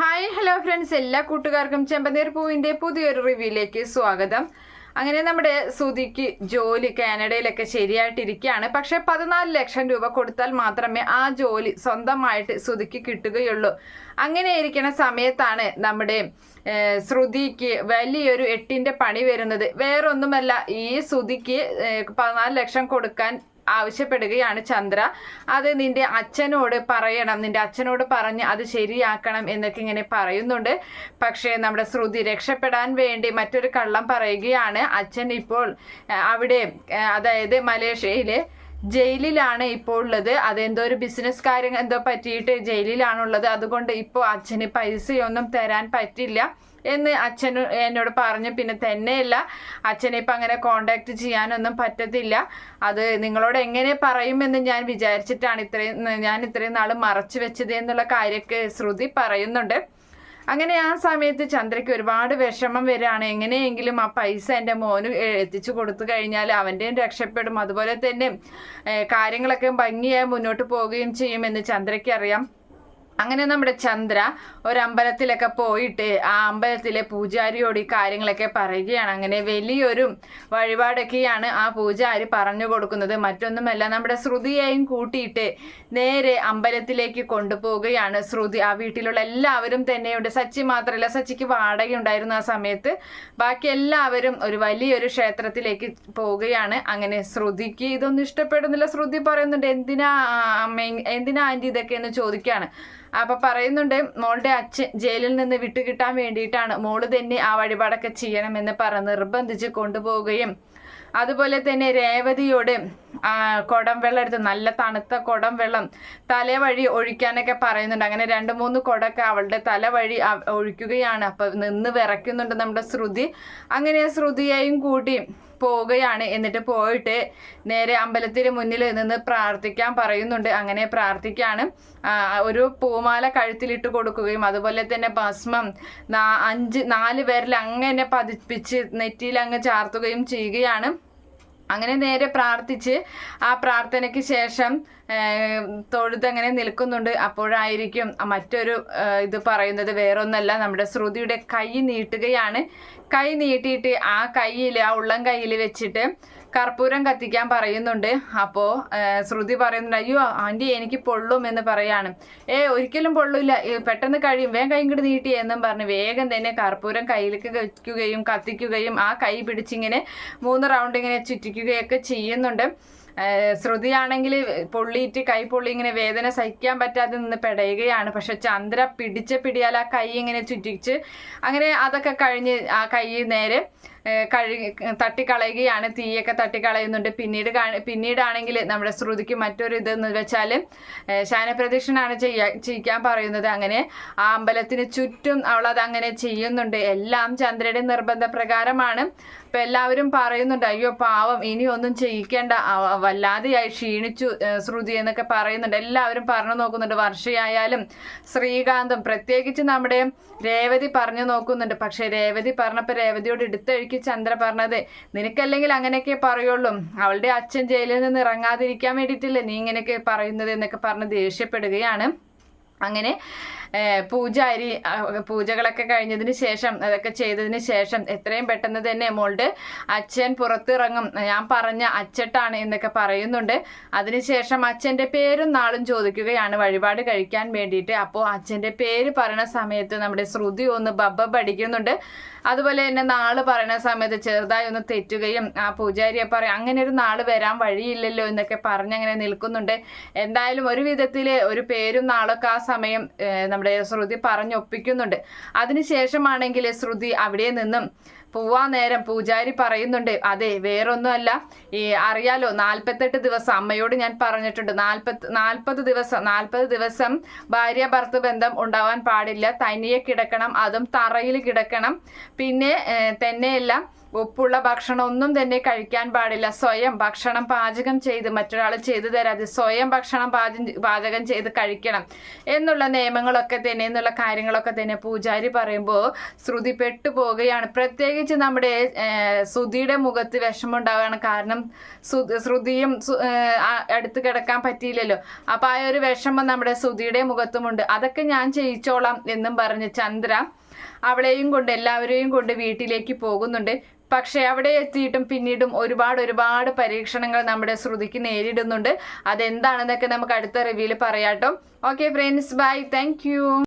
Hi hello friends എല്ലാ കൂട്ടുകാർക്കും ചെമ്പനീർ പൂവിന്റെ പുതിയൊരു റിവ്യൂയിലേക്ക് സ്വാഗതം. അങ്ങനെ നമ്മുടെ സുധിക്ക് ജോലി കാനഡയിലൊക്കെ ശരിയായിട്ടിരിക്കുകയാണ്. പക്ഷെ പതിനാല് ലക്ഷം രൂപ കൊടുത്താൽ മാത്രമേ ആ ജോലി സ്വന്തമായിട്ട് സുധിക്ക് കിട്ടുകയുള്ളൂ. അങ്ങനെ ഇരിക്കുന്ന സമയത്താണ് നമ്മുടെ ശ്രുതിക്ക് വലിയൊരു എട്ടിന്റെ പണി വരുന്നത്. വേറൊന്നുമല്ല ഈ ശ്രുതിക്ക് പതിനാല് ലക്ഷം കൊടുക്കാൻ ആവശ്യപ്പെടുകയാണ് ചന്ദ്ര. അത് നിന്റെ അച്ഛനോട് പറയണം. നിന്റെ അച്ഛനോട് പറഞ്ഞ് അത് ശരിയാക്കണം എന്നൊക്കെ ഇങ്ങനെ പറയുന്നുണ്ട്. പക്ഷേ നമ്മുടെ ശ്രുതി രക്ഷപ്പെടാൻ വേണ്ടി മറ്റൊരു കള്ളം പറയുകയാണ്. അച്ഛൻ ഇപ്പോൾ അവിടെ അതായത് മലേഷ്യയിൽ ജയിലിലാണ് ഇപ്പോൾ ഉള്ളത്. അതെന്തോ ഒരു ബിസിനസ് കാര്യം എന്തോ പറ്റിയിട്ട് ജയിലിലാണുള്ളത്. അതുകൊണ്ട് ഇപ്പോൾ അച്ഛന് പൈസയൊന്നും തരാൻ പറ്റില്ല എന്ന് അച്ഛൻ എന്നോട് പറഞ്ഞു. പിന്നെ തന്നെയല്ല അച്ഛനെ ഇപ്പം അങ്ങനെ കോണ്ടാക്ട് ചെയ്യാനൊന്നും പറ്റത്തില്ല. അത് നിങ്ങളോട് എങ്ങനെ പറയുമെന്ന് ഞാൻ വിചാരിച്ചിട്ടാണ് ഇത്രയും ഞാൻ ഇത്രയും നാൾ മറച്ചു വെച്ചത് എന്നുള്ള കാര്യമൊക്കെ ശ്രുതി പറയുന്നുണ്ട്. അങ്ങനെ ആ സമയത്ത് ചന്ദ്രയ്ക്ക് ഒരുപാട് വിഷമം വരികയാണ്. എങ്ങനെയെങ്കിലും ആ പൈസ എന്റെ മോന് എത്തിച്ചു കൊടുത്തു കഴിഞ്ഞാൽ അവന്റെയും രക്ഷപ്പെടും. അതുപോലെ തന്നെ കാര്യങ്ങളൊക്കെ ഭംഗിയായി മുന്നോട്ട് പോവുകയും ചെയ്യുമെന്ന് ചന്ദ്രയ്ക്ക് അറിയാം. അങ്ങനെ നമ്മുടെ ചന്ദ്ര ഒരമ്പലത്തിലൊക്കെ പോയിട്ട് ആ അമ്പലത്തിലെ പൂജാരിയോട് ഈ കാര്യങ്ങളൊക്കെ പറയുകയാണ്. അങ്ങനെ വലിയൊരു വഴിപാടൊക്കെയാണ് ആ പൂജാരി പറഞ്ഞു കൊടുക്കുന്നത്. മറ്റൊന്നുമല്ല നമ്മുടെ ശ്രുതിയെയും കൂട്ടിയിട്ട് നേരെ അമ്പലത്തിലേക്ക് കൊണ്ടുപോവുകയാണ് ശ്രുതി. ആ വീട്ടിലുള്ള എല്ലാവരും തന്നെയുണ്ട്. സച്ചി മാത്രമല്ല സച്ചിക്ക് വാടക ഉണ്ടായിരുന്നു ആ സമയത്ത്. ബാക്കി എല്ലാവരും ഒരു വലിയൊരു ക്ഷേത്രത്തിലേക്ക് പോവുകയാണ്. അങ്ങനെ ശ്രുതിക്ക് ഇതൊന്നും ഇഷ്ടപ്പെടുന്നില്ല. ശ്രുതി പറയുന്നുണ്ട് എന്തിനാ അമ്മ എന്തിനാ ആന്റി ഇതൊക്കെ എന്ന് ചോദിക്കുകയാണ്. അപ്പൊ പറയുന്നുണ്ട് മോളുടെ അച്ഛൻ ജയിലിൽ നിന്ന് വിട്ടുകിട്ടാൻ വേണ്ടിയിട്ടാണ്. മോൾ തന്നെ ആ വഴിപാടൊക്കെ ചെയ്യണമെന്ന് പറഞ്ഞ് നിർബന്ധിച്ച് കൊണ്ടുപോവുകയും. അതുപോലെ തന്നെ രേവതിയോട് കുടം വെള്ളം എടുത്ത് നല്ല തണുത്ത കുടം വെള്ളം തല വഴി ഒഴിക്കാനൊക്കെ പറയുന്നുണ്ട്. അങ്ങനെ രണ്ട് മൂന്ന് കുടമൊക്കെ അവളുടെ തല വഴി ഒഴിക്കുകയാണ്. അപ്പൊ നിന്ന് വിറയ്ക്കുന്നുണ്ട് നമ്മുടെ ശ്രുതി. അങ്ങനെ ശ്രുതിയെയും കൂട്ടി പോവുകയാണ്. എന്നിട്ട് പോയിട്ട് നേരെ അമ്പലത്തിന് മുന്നിൽ നിന്ന് പ്രാർത്ഥിക്കാൻ പറയുന്നുണ്ട്. അങ്ങനെ പ്രാർത്ഥിക്കാണ്. ആ, ഒരു പൂമാല കഴുത്തിലിട്ട് കൊടുക്കുകയും അതുപോലെ തന്നെ ഭസ്മം അഞ്ച് നാല് പേരിൽ അങ്ങനെ പതിപ്പിച്ച് നെറ്റിയിൽ അങ്ങ് ചാർത്തുകയും ചെയ്യുകയാണ്. അങ്ങനെ നേരെ പ്രാർത്ഥിച്ച് ആ പ്രാർത്ഥനയ്ക്ക് ശേഷം തൊഴുതങ്ങനെ നിൽക്കുന്നുണ്ട്. അപ്പോഴായിരിക്കും മറ്റൊരു ഇത് പറയുന്നത് വേറൊന്നല്ല. നമ്മുടെ ശ്രുതിയുടെ കൈ നീട്ടുകയാണ്. കൈ നീട്ടിയിട്ട് ആ കയ്യിൽ ആ ഉള്ളം കയ്യിൽ വെച്ചിട്ട് കർപ്പൂരം കത്തിക്കാൻ പറയുന്നുണ്ട്. അപ്പോൾ ശ്രുതി പറയുന്നുണ്ട് അയ്യോ ആന്റി എനിക്ക് പൊള്ളും എന്ന് പറയാണ്. ഏ ഒരിക്കലും പൊള്ളില്ല. പെട്ടെന്ന് കഴിയും. വേഗം കൈ ഇങ്ങോട്ട് നീട്ടി എന്നും പറഞ്ഞ് വേഗം തന്നെ കർപ്പൂരം കയ്യിലേക്ക് വെക്കുകയും കത്തിക്കുകയും ആ കൈ പിടിച്ചിങ്ങനെ മൂന്ന് റൗണ്ട് ഇങ്ങനെ ചുറ്റിക്കുകയൊക്കെ ചെയ്യുന്നുണ്ട്. ശ്രുതിയാണെങ്കിൽ പൊള്ളിയിട്ട് കൈ പൊള്ളി ഇങ്ങനെ വേദന സഹിക്കാൻ പറ്റാതെ നിന്ന് പെടയുകയാണ്. പക്ഷെ ചന്ദ്ര പിടിച്ച പിടിയാൽ ആ കൈ ഇങ്ങനെ ചുറ്റിച്ച് അങ്ങനെ അതൊക്കെ കഴിഞ്ഞ് ആ കൈ നേരെ ഏഹ് കഴി തട്ടിക്കളയുകയാണ് തീയൊക്കെ തട്ടിക്കളയുന്നുണ്ട്. പിന്നീട് പിന്നീടാണെങ്കിൽ നമ്മുടെ ശ്രുതിക്ക് മറ്റൊരു ഇതെന്ന് വെച്ചാൽ ശാനപ്രദക്ഷിണാണ് ചെയ്യാ ചെയ്യിക്കാൻ പറയുന്നത്. അങ്ങനെ ആ അമ്പലത്തിന് ചുറ്റും അവളത് അങ്ങനെ ചെയ്യുന്നുണ്ട്. എല്ലാം ചന്ദ്രയുടെ നിർബന്ധ പ്രകാരമാണ് ഇപ്പൊ എല്ലാവരും പറയുന്നുണ്ട് അയ്യോ പാവം ഇനി ഒന്നും ചെയ്യിക്കേണ്ട. വല്ലാതെയായി ക്ഷീണിച്ചു ശ്രുതി എന്നൊക്കെ പറയുന്നുണ്ട്. എല്ലാവരും പറഞ്ഞു നോക്കുന്നുണ്ട്. വർഷയായാലും ശ്രീകാന്തും പ്രത്യേകിച്ച് നമ്മുടെ രേവതി പറഞ്ഞു നോക്കുന്നുണ്ട്. പക്ഷേ രേവതി പറഞ്ഞപ്പോൾ രേവതിയോട് എടുത്തഴുക്കി ചന്ദ്ര പറഞ്ഞത് നിനക്കല്ലെങ്കിൽ അങ്ങനെയൊക്കെ പറയുള്ളൂ. അവളുടെ അച്ഛൻ ജയിലിൽ നിന്ന് ഇറങ്ങാതിരിക്കാൻ വേണ്ടിയിട്ടില്ലേ നീ ഇങ്ങനെയൊക്കെ പറയുന്നത് എന്നൊക്കെ പറഞ്ഞ് ദേഷ്യപ്പെടുകയാണ്. അങ്ങനെ പൂജാരി പൂജകളൊക്കെ കഴിഞ്ഞതിന് ശേഷം അതൊക്കെ ചെയ്തതിന് ശേഷം എത്രയും പെട്ടെന്ന് തന്നെ മോളുടെ അച്ഛൻ പുറത്തിറങ്ങും. ഞാൻ പറഞ്ഞ അച്ചട്ടാണ് എന്നൊക്കെ പറയുന്നുണ്ട്. അതിനുശേഷം അച്ഛന്റെ പേരും നാളും ചോദിക്കുകയാണ് വഴിപാട് കഴിക്കാൻ വേണ്ടിയിട്ട്. അപ്പോൾ അച്ഛന്റെ പേര് പറയുന്ന സമയത്ത് നമ്മുടെ ശ്രുതി ഒന്ന് ബബ്ബ പഠിക്കുന്നുണ്ട്. അതുപോലെ തന്നെ നാൾ പറയുന്ന സമയത്ത് ചെറുതായി ഒന്ന് തെറ്റുകയും ആ പൂജാരിയെ പറയും അങ്ങനെ ഒരു നാൾ വരാൻ വഴിയില്ലല്ലോ എന്നൊക്കെ പറഞ്ഞ് അങ്ങനെ നിൽക്കുന്നുണ്ട്. എന്തായാലും ഒരു വിധത്തിൽ ഒരു പേരും നാളൊക്കെ ആ സമയം നമ്മുടെ ശ്രുതി പറഞ്ഞൊപ്പിക്കുന്നുണ്ട് അതിനുശേഷമാണെങ്കിൽ ശ്രുതി അവിടെ നിന്നും പോവാൻ നേരം പൂജാരി പറയുന്നുണ്ട് അതെ വേറൊന്നുമല്ല. ഈ അറിയാലോ നാൽപ്പത്തെട്ട് ദിവസം അമ്മയോട് ഞാൻ പറഞ്ഞിട്ടുണ്ട്. നാൽപ്പത് നാൽപ്പത് ദിവസം നാൽപ്പത് ദിവസം ഭാര്യ ഭർത്തൃ ബന്ധം ഉണ്ടാവാൻ പാടില്ല. തനിയെ കിടക്കണം അതും തറയിൽ കിടക്കണം. പിന്നെ തന്നെയല്ല ഉപ്പുള്ള ഭക്ഷണം ഒന്നും തന്നെ കഴിക്കാൻ പാടില്ല. സ്വയം ഭക്ഷണം പാചകം ചെയ്ത് മറ്റൊരാൾ ചെയ്തു തരാതെ സ്വയം ഭക്ഷണം പാചകം പാചകം ചെയ്ത് കഴിക്കണം എന്നുള്ള നിയമങ്ങളൊക്കെ തന്നെ എന്നുള്ള കാര്യങ്ങളൊക്കെ തന്നെ പൂജാരി പറയുമ്പോൾ ശ്രുതി പെട്ടുപോവുകയാണ് പ്രത്യേകിച്ച് നമ്മുടെ ശ്രുതിയുടെ മുഖത്ത് വിഷമമുണ്ടാവുകയാണ് കാരണം ശ്രുതിയും അടുത്ത് കിടക്കാൻ പറ്റിയില്ലല്ലോ. അപ്പം ആ ഒരു വിഷമം നമ്മുടെ ശ്രുതിയുടെ മുഖത്തുമുണ്ട്. അതൊക്കെ ഞാൻ ചെയ്യിച്ചോളാം എന്നും പറഞ്ഞ് ചന്ദ്ര അവളെയും കൊണ്ട് എല്ലാവരെയും കൊണ്ട് വീട്ടിലേക്ക് പോകുന്നുണ്ട്. പക്ഷെ അവിടെ എത്തിയിട്ടും പിന്നീടും ഒരുപാട് ഒരുപാട് പരീക്ഷണങ്ങൾ നമ്മുടെ ശ്രുതിക്ക് നേരിടുന്നുണ്ട്. അതെന്താണെന്നൊക്കെ നമുക്ക് അടുത്ത റിവ്യൂൽ പറയാട്ടോ. Okay friends bye thank